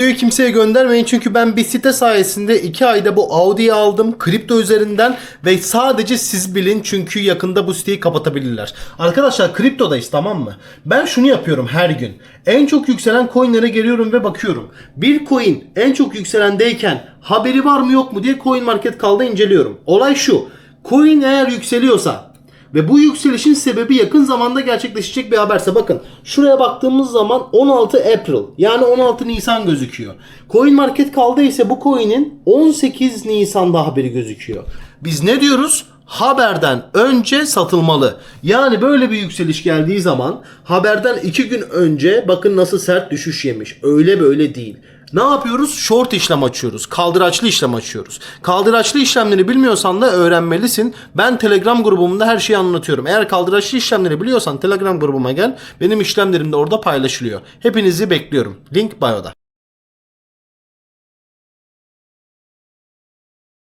Videoyu kimseye göndermeyin çünkü ben bir site sayesinde 2 ayda bu Audi'yi aldım kripto üzerinden ve sadece siz bilin çünkü yakında bu siteyi kapatabilirler. Arkadaşlar kriptodayız tamam mı? Ben şunu yapıyorum her gün. En çok yükselen coinlere geliyorum ve bakıyorum. Bir coin en çok yükselendeyken haberi var mı yok mu diye Coin Market Call'da inceliyorum. Olay şu. Coin eğer yükseliyorsa ve bu yükselişin sebebi yakın zamanda gerçekleşecek bir haberse bakın şuraya baktığımız zaman 16 April yani 16 Nisan gözüküyor. Coin Market kaldı ise bu coin'in 18 Nisan'da haberi gözüküyor. Biz ne diyoruz? Haberden önce satılmalı. Yani böyle bir yükseliş geldiği zaman haberden 2 gün önce bakın nasıl sert düşüş yemiş. Öyle böyle değil. Ne yapıyoruz? Short işlem açıyoruz. Kaldıraçlı işlem açıyoruz. Kaldıraçlı işlemleri bilmiyorsan da öğrenmelisin. Ben Telegram grubumda her şeyi anlatıyorum. Eğer kaldıraçlı işlemleri biliyorsan Telegram grubuma gel. Benim işlemlerim de orada paylaşılıyor. Hepinizi bekliyorum. Link bio'da.